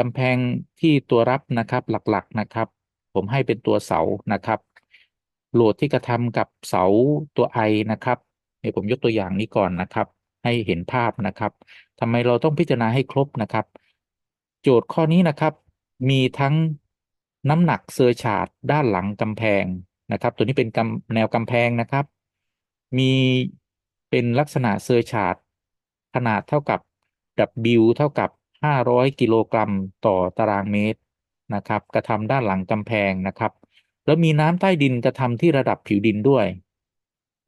กำแพงที่ตัวรับนะครับหลักๆนะครับ ผมให้เป็นตัวเสานะครับ โหลดที่กระทำกับเสาตัว i นะครับเดี๋ยวผมยกตัวอย่างนี้ก่อนนะครับ ให้เห็นภาพนะครับทำไมเราต้องพิจารณาให้ครบนะครับ โจทย์ข้อนี้นะครับ มีทั้งน้ำหนักเซอร์ชาร์ดด้านหลังกำแพงนะครับ ตัวนี้เป็นกแนวกำแพงนะครับ มีเป็นลักษณะเซอร์ชาร์ดขนาดเท่ากับ W เท่ากับ 500 กิโลกรัมต่อตารางเมตรนะครับ กระทำด้านหลังกำแพงนะครับ แล้วมีน้ำใต้ดินกระทำที่ระดับผิวดินด้วย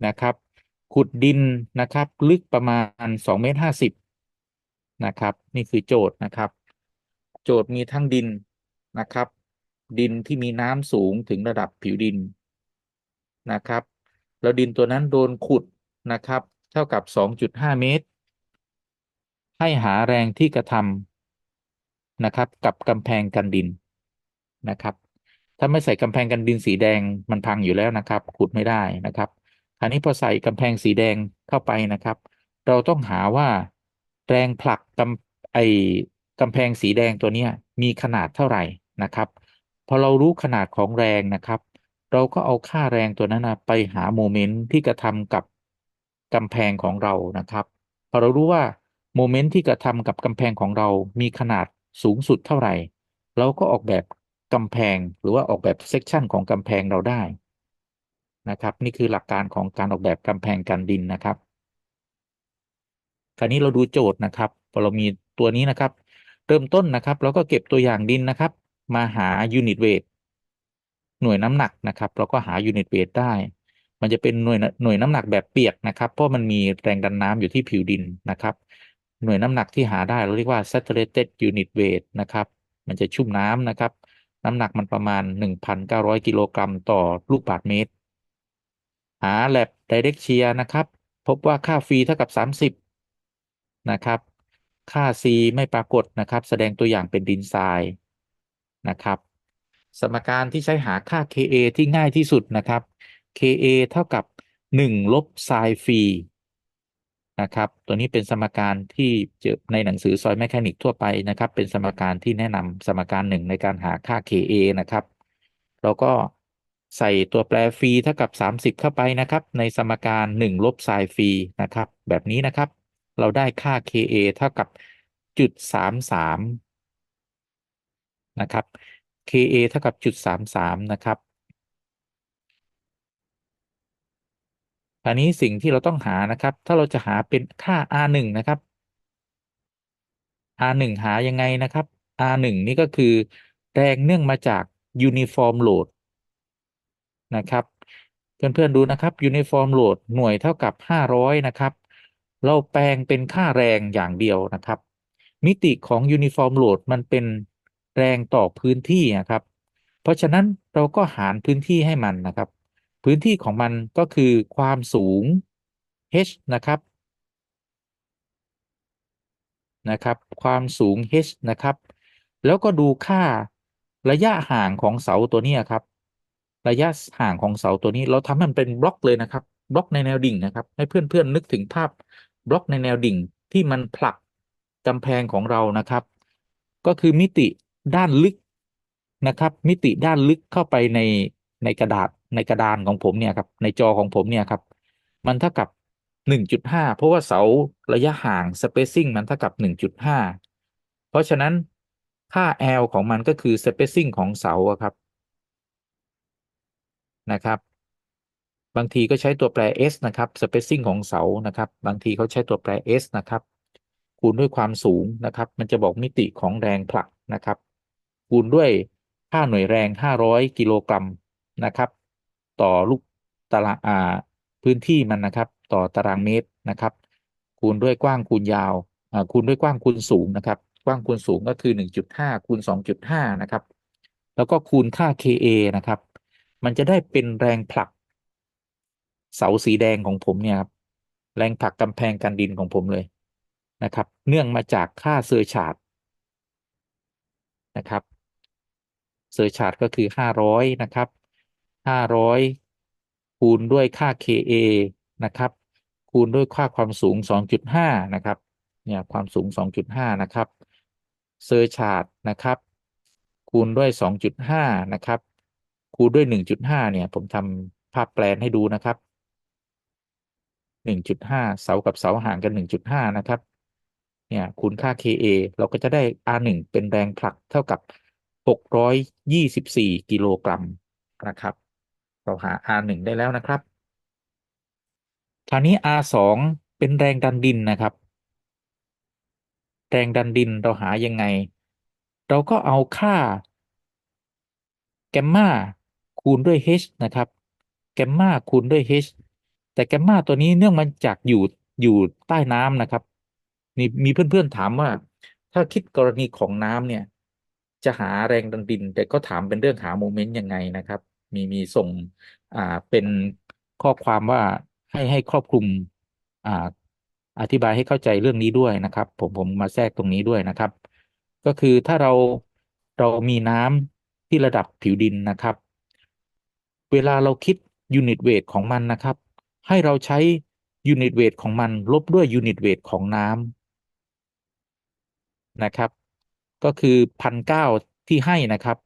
นะครับ ขุดดินนะครับ ลึกประมาณ2เมตร50นะครับ นี่คือโจทย์นะครับ โจทย์มีทั้งดินนะครับ ดินที่มีน้ำสูงถึงระดับผิวดินนะครับ แล้วดินตัวนั้นโดนขุดนะครับ เท่ากับ 2.5 เมตร ให้หาแรงที่กระทำนะครับ กับกำแพงกันดินนะครับ ถ้าไม่ใส่กำแพงกันดินสีแดงมันพังอยู่แล้วนะครับขุดไม่ได้นะครับคราวนี้พอใส่กำแพงสีแดงเข้าไปนะครับ เราต้องหาว่าแรงผลักกำไอกำแพงสีแดงตัวเนี้ยมีขนาดเท่าไหร่นะครับ พอเรารู้ขนาดของแรงนะครับ เราก็เอาค่าแรงตัวนั้นนะไปหาโมเมนต์ที่กระทำกับกำแพงของเรานะครับ พอเรารู้ว่า โมเมนต์ที่กระทำกับกำแพงของเรามีขนาดสูงสุดเท่าไหร่ เราก็ออกแบบกำแพงหรือว่าออกแบบเซกชันของกำแพงเราได้นะครับ นี่คือหลักการของการออกแบบกำแพงกันดินนะครับ คราวนี้เราดูโจทย์นะครับพอเรามีตัวนี้นะครับ เริ่มต้นนะครับ เราก็เก็บตัวอย่างดินนะครับ มาหายูนิตเวทหน่วยน้ำหนักนะครับ เราก็หายูนิตเวทได้ มันจะเป็นหน่วยหน่วยน้ำหนักแบบเปียกนะครับ เพราะมันมีแรงดันน้ำอยู่ที่ผิวดินนะครับ หน่วยน้ำหนักที่หาได้เราเรียกว่า saturated unit weight นะครับ มันจะชุ่มน้ำนะครับ น้ำหนักมันประมาณ 1,900 กิโลกรัมต่อลูกบาศก์เมตร หา lab direct shear นะครับ พบว่าค่าฟรีเท่ากับ 30 นะครับ ค่า C ไม่ปรากฏนะครับ แสดงตัวอย่างเป็นดินทรายนะครับ สมการที่ใช้หาค่า Ka ที่ง่ายที่สุดนะครับ Ka เท่ากับ 1 ลบไซฟรี นะครับ ตัวนี้เป็นสมการที่เจอในหนังสือซอยแมคานิกทั่วไปนะครับ เป็นสมการที่แนะนำสมการหนึ่งในการหาค่า Ka นะครับ เราก็ใส่ตัวแปรฟรีเท่ากับ 30 เข้าไปนะครับ ในสมการ1ลบไซฟรีนะครับ แบบนี้นะครับ เราได้ค่า Ka เท่ากับจุด33นะครับ Ka เท่ากับจุด33นะครับ อันนี้สิ่งที่เราต้องหานะครับ ถ้าเราจะหาเป็นค่า R1 นะครับ R1 หายังไงนะครับ R1 นี่ก็คือ แรงเนื่องมาจาก uniform load นะครับเพื่อนๆดูนะครับ uniform load หน่วยเท่ากับ 500 นะครับ เราแปลงเป็นค่าแรงอย่างเดียวนะครับ มิติของ uniform load มันเป็นแรงต่อพื้นที่นะครับ เพราะฉะนั้นเราก็หารพื้นที่ให้มันนะครับ พื้นที่ของมันก็คือความสูง h นะครับนะครับ ความสูง h นะครับ แล้วก็ดูค่าระยะห่างของเสาตัวนี้ครับ ระยะห่างของเสาตัวนี้เราทำให้มันเป็นบล็อกเลยนะครับ บล็อกในแนวดิ่งนะครับ ให้เพื่อนๆนึกถึงภาพบล็อกในแนวดิ่งที่มันผลักกำแพงของเรานะครับ ก็คือมิติด้านลึกนะครับ มิติด้านลึกเข้าไปในในกระดาษ ในกระดานของผมเนี่ยครับในจอของผมเนี่ยครับ มันเท่ากับ 1.5 เพราะว่าเสาระยะห่าง spacing มันเท่ากับ 1.5 เพราะฉะนั้นค่า L ของมันก็คือ spacing ของเสาครับนะครับ บางทีก็ใช้ตัวแปร s นะครับ spacing ของเสานะครับ บางทีเขาใช้ตัวแปร s นะครับคูณด้วยความสูงนะครับ มันจะบอกมิติของแรงผลักนะครับ คูณด้วยค่าหน่วยแรง 500 กิโลกรัมนะครับ ต่อลูกตารางอ่าพื้นที่มันนะครับ ต่อตารางเมตรนะครับ คูณด้วยกว้างคูณยาวอ่าคูณด้วยกว้างคูณสูงนะครับ กว้างคูณสูงก็คือ 1.5คูณ2.5 นะครับ แล้วก็คูณค่า Ka นะครับ มันจะได้เป็นแรงผลัก เสาสีแดงของผมเนี่ยครับแรงผลักกำแพงกันดินของผมเลยนะครับ เนื่องมาจากค่าเซอร์ชาร์ดนะครับเซอร์ชาร์ดก็คือ 500 นะครับ 500คูณด้วยค่า Ka นะครับ คูณด้วยค่าความสูง 2.5 นะครับ เนี่ย ความสูง 2.5 นะครับ เซอร์ชาร์ดนะครับ คูณด้วย 2.5 นะครับ คูณด้วย 1.5 เนี่ย ผมทำภาพแปลนให้ดูนะครับ 1.5 เสากับเสาห่างกัน 1.5 นะครับ เนี่ย คูณค่า KA เราก็จะได้ R1 เป็นแรงผลักเท่ากับ 624 กิโลกรัมนะครับ เราหา R1 ได้แล้วนะครับ คราวนี้ R2 เป็นแรงดันดินนะครับ แรงดันดินเราหายังไง เราก็เอาค่าแกมมาคูณด้วย h นะครับ แกมมาคูณด้วย h แต่แกมมาตัวนี้เนื่องมาจากอยู่อยู่ใต้น้ำนะครับนี่มีเพื่อนๆถามว่า ถ้าคิดกรณีของน้ำเนี่ย จะหาแรงดันดิน แต่ก็ถามเป็นเรื่องหาโมเมนต์ยังไงนะครับ มีมีส่งอ่าเป็นข้อความว่าให้ให้ครอบคลุมอ่าอธิบายให้เข้าใจเรื่องนี้ด้วยนะครับ ผมผมมาแทรกตรงนี้ด้วยนะครับ ก็คือถ้าเราเรามีน้ำที่ระดับผิวดินนะครับ เวลาเราคิดยูนิตเวทของมันนะครับ ให้เราใช้ยูนิตเวทของมันลบด้วยยูนิตเวทของน้ำนะครับ ก็คือพันเก้าที่ให้นะครับ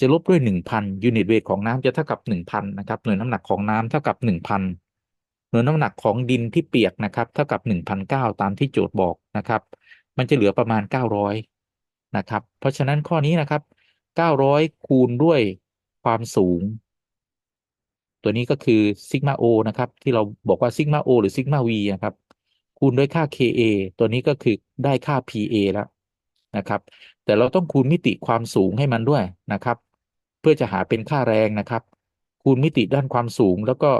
จะลบด้วยหนึ่งพันยูนิตเวทของน้ำจะเท่ากับหนึ่งพันนะครับ หน่วยน้ำหนักของน้ำเท่ากับหนึ่งพันหน่วยน้ำหนักของดินที่เปียกนะครับ เท่ากับหนึ่งพันเก้าตามที่โจทย์บอกนะครับ มันจะเหลือประมาณเก้าร้อยนะครับ เพราะฉะนั้นข้อนี้นะครับเก้าร้อยคูณด้วยความสูง ตัวนี้ก็คือซิกมาโอนะครับ ที่เราบอกว่าซิกมาโอหรือซิกมาวีนะครับ คูณด้วยค่า Ka ตัวนี้ก็คือได้ค่า Pa แล้วนะครับ แต่เราต้องคูณมิติความสูงให้มันด้วยนะครับ เพื่อจะหาเป็นค่าแรงนะครับ คูณมิติด้านความสูงแล้วก็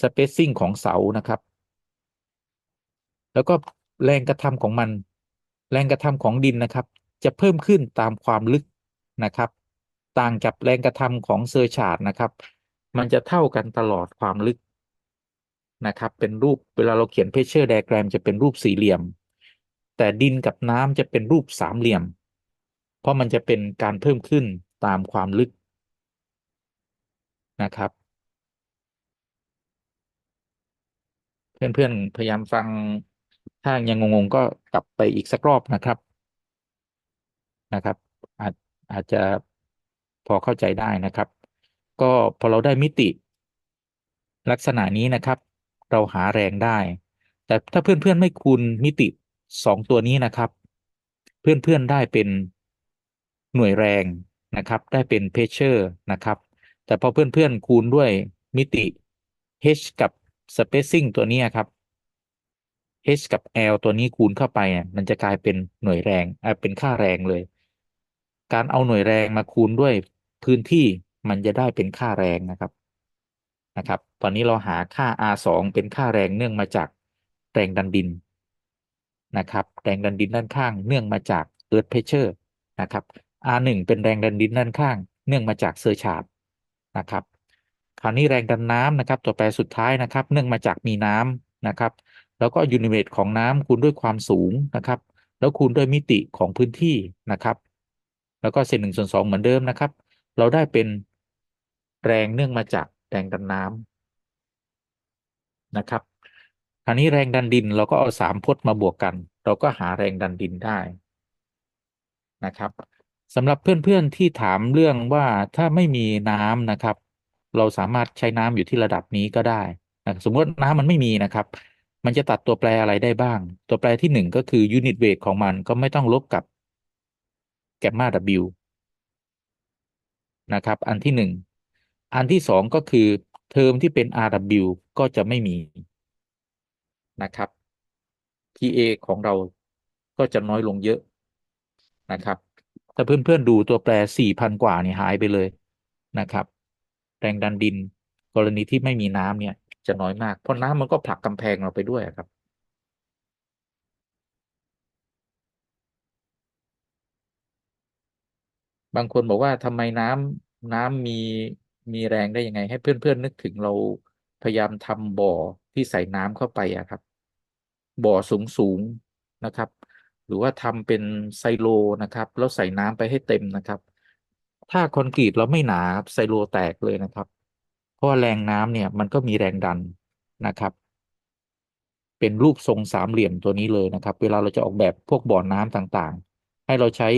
spacing ของเสานะครับ แล้วก็แรงกระทำของมัน แรงกระทำของดินนะครับ จะเพิ่มขึ้นตามความลึกนะครับ ต่างจากแรงกระทำของเซอร์ชาร์ดนะครับ มันจะเท่ากันตลอดความลึกนะครับ เป็นรูปเวลาเราเขียนเพชเชอร์ไดแกรมจะเป็นรูปสี่เหลี่ยม แต่ดินกับน้ำจะเป็นรูปสามเหลี่ยม เพราะมันจะเป็นการเพิ่มขึ้นตามความลึกนะครับ เพื่อนๆพยายามฟังถ้ายังงงๆก็กลับไปอีกสักรอบนะครับนะครับ อาจอาจจะพอเข้าใจได้นะครับ ก็พอเราได้มิติ ลักษณะนี้นะครับ เราหาแรงได้ แต่ถ้าเพื่อนๆไม่คูณมิติ สองตัวนี้นะครับ เพื่อนๆได้เป็นหน่วยแรงนะครับ ได้เป็นเพชเชอร์นะครับ แต่พอเพื่อนๆคูณด้วยมิติ h กับ spacing ตัวนี้ครับ h กับ l ตัวนี้คูณเข้าไปเนี่ยมันจะกลายเป็นหน่วยแรงเอ่อเป็นค่าแรงเลย การเอาหน่วยแรงมาคูณด้วยพื้นที่มันจะได้เป็นค่าแรงนะครับนะครับ ตอนนี้เราหาค่า r 2เป็นค่าแรงเนื่องมาจากแรงดันดิน นะครับแรงดันดินด้านข้างเนื่องมาจาก earth pressure นะครับ r 1 เป็นแรงดันดินด้านข้าง เนื่องมาจากเซอร์ชาร์ดนะครับคราวนี้แรงดันน้ำนะครับ ตัวแปรสุดท้ายนะครับ เนื่องมาจากมีน้ำนะครับ แล้วก็ยูนิเวตของน้ำคูณด้วยความสูงนะครับ แล้วคูณด้วยมิติของพื้นที่นะครับ แล้วก็เศษหนึ่งส่วนสองเหมือนเดิมนะครับ เราได้เป็นแรงเนื่องมาจากแรงดันน้ำนะครับ คราวนี้แรงดันดินเราก็เอาสามพจน์มาบวกกัน เราก็หาแรงดันดินได้นะครับสำหรับเพื่อนๆที่ถามเรื่องว่าถ้าไม่มีน้ำนะครับ เราสามารถใช้น้ำอยู่ที่ระดับนี้ก็ได้นะสมมติน้ำมันไม่มีนะครับ มันจะตัดตัวแปรอะไรได้บ้าง ตัวแปรที่หนึ่งก็คือยูนิตเวทของมันก็ไม่ต้องลบกับแกมมา W นะครับ อันที่หนึ่งอันที่สองก็คือเทอมที่เป็น RW ก็จะไม่มี นะครับ TA ของเราก็จะน้อยลงเยอะนะครับ ถ้าเพื่อนๆดูตัวแปรสี่พันกว่านี่หายไปเลยนะครับ แรงดันดินกรณีที่ไม่มีน้ำเนี่ย จะน้อยมาก เพราะน้ำมันก็ผลักกำแพงเราไปด้วยครับบางคนบอกว่าทำไมน้ำน้ำมีมีแรงได้ยังไง ให้เพื่อนๆนึกถึงเราพยายามทำบ่อที่ใส่น้ำเข้าไปอะครับ บ่อสูงสูงนะครับ หรือว่าทำเป็นไซโลนะครับ แล้วใส่น้ำไปให้เต็มนะครับ ถ้าคอนกรีตเราไม่หนาครับไซโลแตกเลยนะครับ เพราะว่าแรงน้ำเนี่ยมันก็มีแรงดันนะครับ เป็นรูปทรงสามเหลี่ยมตัวนี้เลยนะครับ เวลาเราจะออกแบบพวกบ่อน้ำต่างๆ ให้เราใช้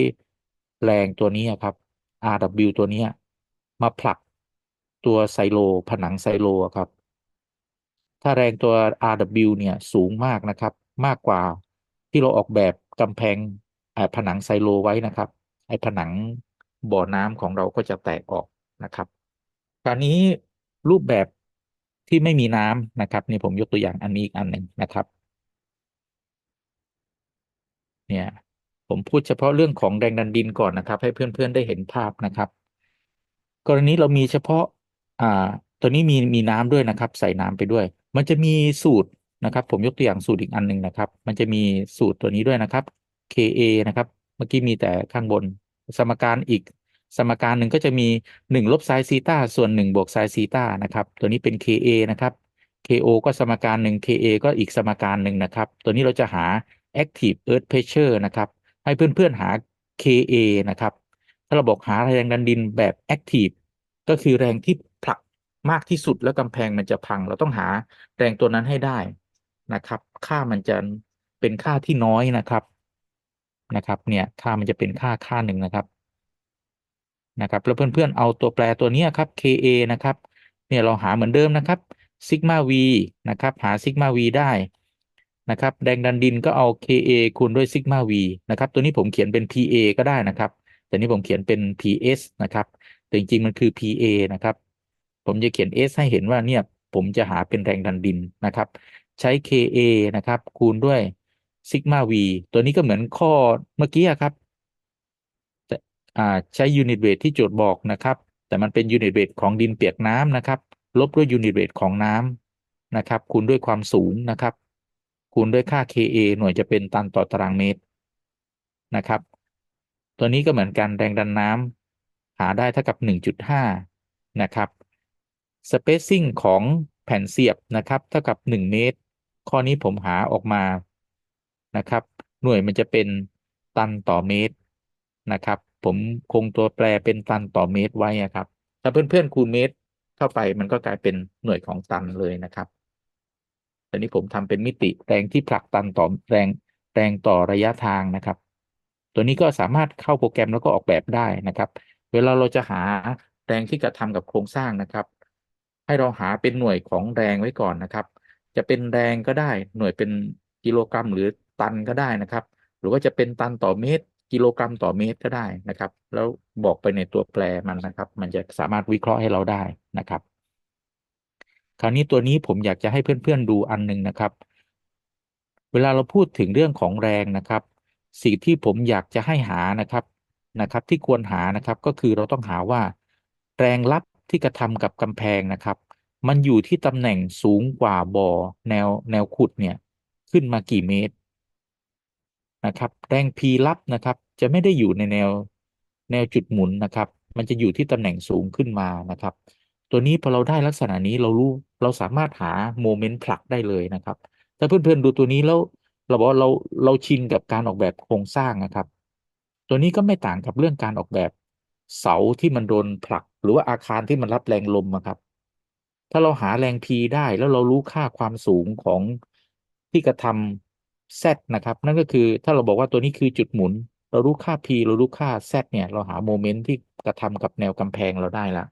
แรงตัวนี้ครับ RW ตัวนี้มาผลักตัวไซโล ผนังไซโลครับ ถ้าแรงตัว RW เนี่ยสูงมากนะครับ มากกว่าที่เราออกแบบกำแพงอ่าผนังไซโลไว้นะครับ ไอ้ผนังบ่อน้ำของเราก็จะแตกออกนะครับคราวนี้รูปแบบที่ไม่มีน้ำนะครับนี่ผมยกตัวอย่างอันนี้อีกอันหนึ่งนะครับ เนี่ยผมพูดเฉพาะเรื่องของแรงดันดินก่อนนะครับ ให้เพื่อนๆได้เห็นภาพนะครับ กรณีเรามีเฉพาะอ่าตัวนี้มีมีน้ำด้วยนะครับ ใส่น้ำไปด้วย มันจะมีสูตรนะครับ ผมยกตัวอย่างสูตรอีกอันหนึ่งนะครับ มันจะมีสูตรตัวนี้ด้วยนะครับ KA นะครับ เมื่อกี้มีแต่ข้างบน สมการอีก สมการหนึ่งก็จะมีหนึ่งลบไซน์ซีตาส่วนหนึ่งบวกไซน์ซีตานะครับ ตัวนี้เป็น KA นะครับ KO ก็สมการหนึ่ง KA ก็อีกสมการหนึ่งนะครับ ตัวนี้เราจะหา active earth pressure นะครับ ให้เพื่อนๆหา KA นะครับ ถ้าเราบอกหาแรงดันดินแบบ active ก็คือแรงที่ มากที่สุดแล้วกำแพงมันจะพัง เราต้องหาแรงตัวนั้นให้ได้นะครับ ค่ามันจะเป็นค่าที่น้อยนะครับนะครับ เนี่ยค่ามันจะเป็นค่าค่าหนึ่งนะครับนะครับ แล้วเพื่อนๆ เอาตัวแปรตัวนี้ครับ KA นะครับ เนี่ยเราหาเหมือนเดิมนะครับซิกมา V นะครับ หาซิกมา V ได้นะครับแรงดันดินก็เอา KA คูณด้วยซิกมา V นะครับ ตัวนี้ผมเขียนเป็น PA ก็ได้นะครับ แต่นี้ผมเขียนเป็น PS นะครับ แต่จริงๆ มันคือ PA นะครับ ผมจะเขียน S ให้เห็นว่าเนี่ยผมจะหาเป็นแรงดันดินนะครับ ใช้ KA นะครับ คูณด้วยซิกมา V ตัวนี้ก็เหมือนข้อเมื่อกี้ครับอ่าใช้ยูนิตเวทที่โจทย์บอกนะครับ แต่มันเป็นยูนิตเวทของดินเปียกน้ำนะครับ ลบด้วยยูนิตเวทของน้ำนะครับ คูณด้วยความสูงนะครับ คูณด้วยค่า KA หน่วยจะเป็นตันต่อตารางเมตรนะครับ ตัวนี้ก็เหมือนกันแรงดันน้ำหาได้เท่ากับ 1.5 นะครับ spacing ของแผ่นเสียบนะครับเท่ากับ 1 เมตร ข้อนี้ผมหาออกมานะครับ หน่วยมันจะเป็นตันต่อเมตรนะครับ ผมคงตัวแปรเป็นตันต่อเมตรไว้ครับ ถ้าเพื่อนๆคูณเมตรเข้าไปมันก็กลายเป็นหน่วยของตันเลยนะครับตอนนี้ผมทำเป็นมิติแรงที่ผลักตันต่อแรงแรงต่อระยะทางนะครับ ตัวนี้ก็สามารถเข้าโปรแกรมแล้วก็ออกแบบได้นะครับ เวลาเราจะหาแรงที่กระทำกับโครงสร้างนะครับ ให้เราหาเป็นหน่วยของแรงไว้ก่อนนะครับ จะเป็นแรงก็ได้หน่วยเป็นกิโลกรัมหรือตันก็ได้นะครับ หรือว่าจะเป็นตันต่อเมตร กิโลกรัมต่อเมตรก็ได้นะครับ แล้วบอกไปในตัวแปรมันนะครับ มันจะสามารถวิเคราะห์ให้เราได้นะครับ คราวนี้ตัวนี้ผมอยากจะให้เพื่อนๆดูอันหนึ่งนะครับ เวลาเราพูดถึงเรื่องของแรงนะครับ สิ่งที่ผมอยากจะให้หานะครับนะครับ ที่ควรหานะครับก็คือเราต้องหาว่า แรงรับ ที่กระทำกับกำแพงนะครับ มันอยู่ที่ตำแหน่งสูงกว่าบ่อแนวแนวขุดเนี่ยขึ้นมากี่เมตรนะครับแรง P รับนะครับ จะไม่ได้อยู่ในแนวแนวจุดหมุนนะครับ มันจะอยู่ที่ตำแหน่งสูงขึ้นมานะครับ ตัวนี้พอเราได้ลักษณะนี้เรารู้เราสามารถหาโมเมนต์ผลักได้เลยนะครับ ถ้าเพื่อนๆดูตัวนี้แล้วเราบอกเราเราชินกับการออกแบบโครงสร้างนะครับ ตัวนี้ก็ไม่ต่างกับเรื่องการออกแบบ เสาที่มันโดนผลัก หรือว่าอาคารที่มันรับแรงลมนะครับ ถ้าเราหาแรง P ได้แล้วเรารู้ค่าความสูงของที่กระทำ Z นะครับ นั่นก็คือถ้าเราบอกว่าตัวนี้คือจุดหมุน เรารู้ค่า P เรารู้ค่า Z เนี่ย เราหาโมเมนต์ที่กระทำกับแนวกำแพงเราได้ละ